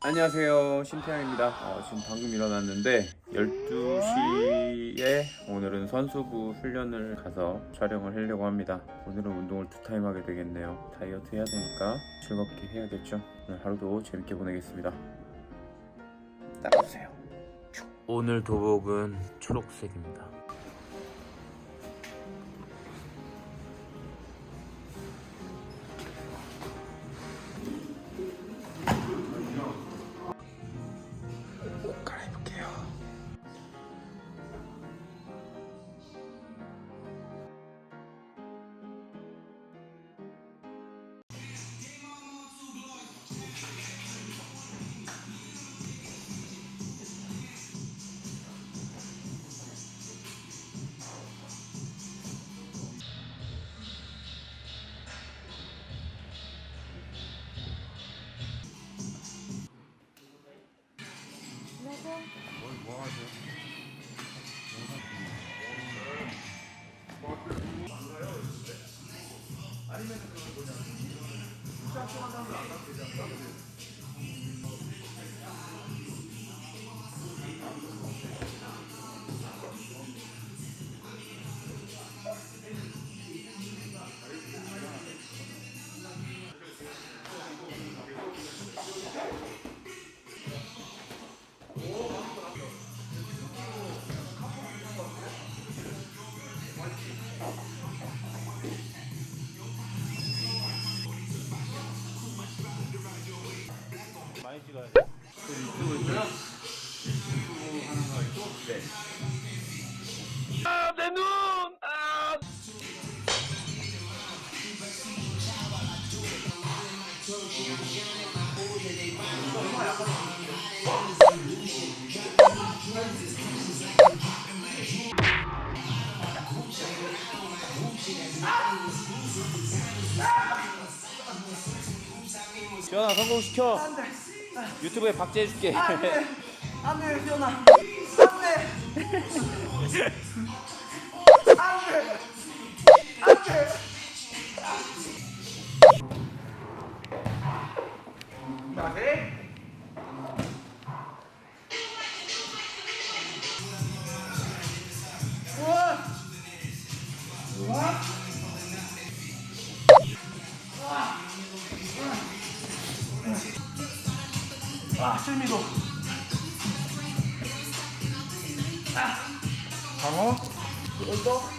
안녕하세요. 신태양입니다. 어, 지금 방금 일어났는데 12시에 오늘은 선수부 훈련을 가서 촬영을 하려고 합니다. 오늘은 운동을 두 타임 하게 되겠네요. 다이어트 해야 되니까 즐겁게 해야겠죠? 오늘 하루도 재밌게 보내겠습니다. 따라오세요. 오늘 도복은 초록색입니다 많이 찍어야 돼 지현아 성공시켜 유튜브에 박제해줄게. 안돼 안돼 안돼 와 실미도. 방어? 이거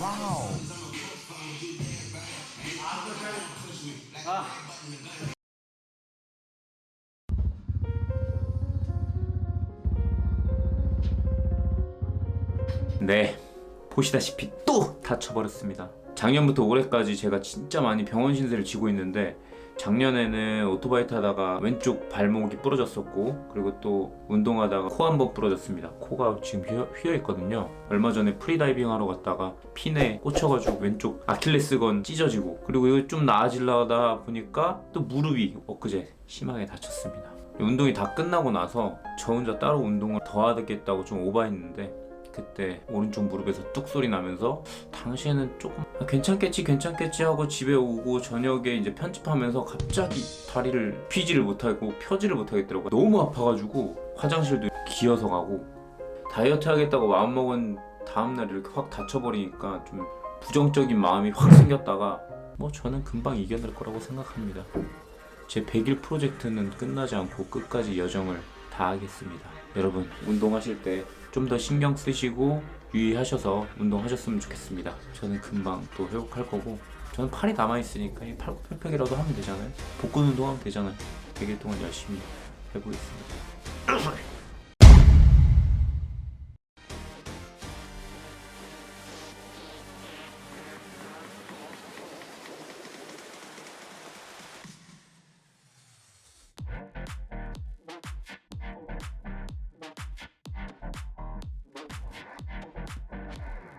와우. 아. 네, 보시다시피 또 다쳐버렸습니다. 작년부터 올해까지 제가 진짜 많이 병원 신세를 지고 있는데 작년에는 오토바이 타다가 왼쪽 발목이 부러졌었고 그리고 또 운동하다가 코 한 번 부러졌습니다. 코가 지금 휘어, 있거든요. 얼마 전에 프리다이빙 하러 갔다가 핀에 꽂혀가지고 왼쪽 아킬레스건 찢어지고 그리고 이거 좀 나아지려다 보니까 또 무릎이 엊그제 심하게 다쳤습니다. 운동이 다 끝나고 나서 저 혼자 따로 운동을 더 하겠다고 좀 오바했는데 그때 오른쪽 무릎에서 뚝 소리 나면서 당시에는 조금 아, 괜찮겠지 괜찮겠지 하고 집에 오고 저녁에 이제 편집하면서 갑자기 다리를 피지를 못하고 펴지를 못하겠더라고요. 너무 아파가지고 화장실도 기어서 가고 다이어트 하겠다고 마음먹은 다음날 이렇게 확 다쳐버리니까 좀 부정적인 마음이 확 생겼다가 뭐 저는 금방 이겨낼 거라고 생각합니다. 제 100일 프로젝트는 끝나지 않고 끝까지 여정을 다하겠습니다. 여러분 운동하실 때 좀 더 신경 쓰시고 유의하셔서 운동하셨으면 좋겠습니다. 저는 금방 또 회복할 거고 저는 팔이 남아 있으니까 이 팔굽혀펴기라도 하면 되잖아요. 복근 운동하면 되잖아요. 100일 동안 열심히 해보겠습니다.